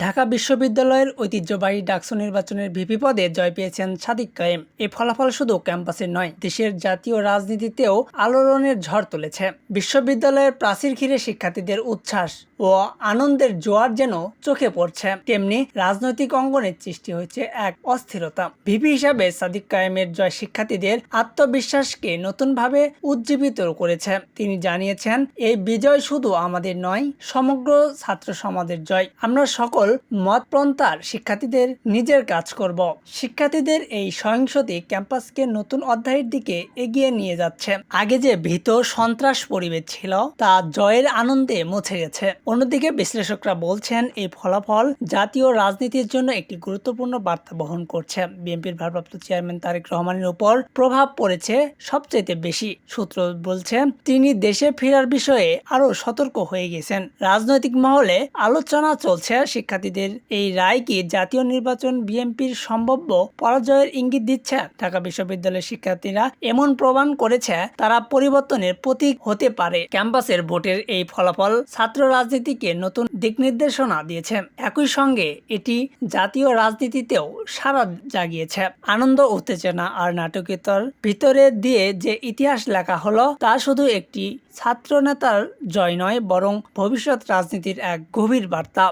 ঢাকা বিশ্ববিদ্যালয়ের ঐতিহ্যবাহী ডাকসু নির্বাচনের ভিপি পদে জয় পেয়েছেন সাদিক কায়েম। এ ফলাফল শুধু ক্যাম্পাসে নয়, দেশের জাতীয় রাজনীতিতেও আলোড়নের ঝড় তুলেছে। বিশ্ববিদ্যালয়ের প্রাচীর ঘিরে শিক্ষার্থীদের উচ্ছ্বাস। ও আনন্দের জোয়ার যেন চোখে পড়ছে। তেমনি রাজনৈতিক অঙ্গনের সৃষ্টি হয়েছে এক অস্থিরতা। ভিপি হিসাবে সাদিক কায়েমের জয় শিক্ষার্থীদের আত্মবিশ্বাসকে নতুনভাবে উজ্জীবিত করেছে। তিনি জানিয়েছেন, এই বিজয় শুধু আমাদের নয়, সমগ্র ছাত্র সমাজের জয়। আমরা সকল মতপ্রন্থার শিক্ষার্থীদের নিজের কাজ করব। শিক্ষার্থীদের এই সহিংসতি ক্যাম্পাসকে নতুন অধ্যায়ের দিকে এগিয়ে নিয়ে যাচ্ছে। আগে যে ভীত সন্ত্রাস পরিবেশ ছিল, তা জয়ের আনন্দে মুছে গেছে। অন্যদিকে বিশ্লেষকরা বলছেন, এই ফলাফল জাতীয় রাজনীতির জন্য একটি গুরুত্বপূর্ণ বার্তা বহন করছে। বিএনপির ভারপ্রাপ্ত চেয়ারম্যান তারেক রহমানের উপর প্রভাব পড়েছে সবচেয়ে বেশি, সূত্র বলছে। তিনি দেশে ফেরার বিষয়ে আরও সতর্ক হয়ে গেছেন। রাজনৈতিক মহলে আলোচনা চলছে। শিক্ষার্থীদের এই রায় কি জাতীয় নির্বাচন বিএনপির সম্ভাব্য পরাজয়ের ইঙ্গিত দিচ্ছে? ঢাকা বিশ্ববিদ্যালয়ের শিক্ষার্থীরা এমন প্রমাণ করেছে, তারা পরিবর্তনের প্রতীক হতে পারে। ক্যাম্পাসের ভোটের এই ফলাফল ছাত্র রাজনীতিকে নতুন দিক নির্দেশনা দিয়েছে। একই সঙ্গে এটি জাতীয় রাজনীতিতেও সারা জাগিয়েছে। আনন্দ উত্তেজনা আর নাটকীয়তার ভিতরে দিয়ে যে ইতিহাস লেখা হলো, তা শুধু একটি ছাত্রনেতার জয় নয়, বরং ভবিষ্যৎ রাজনীতির এক গভীর বার্তা।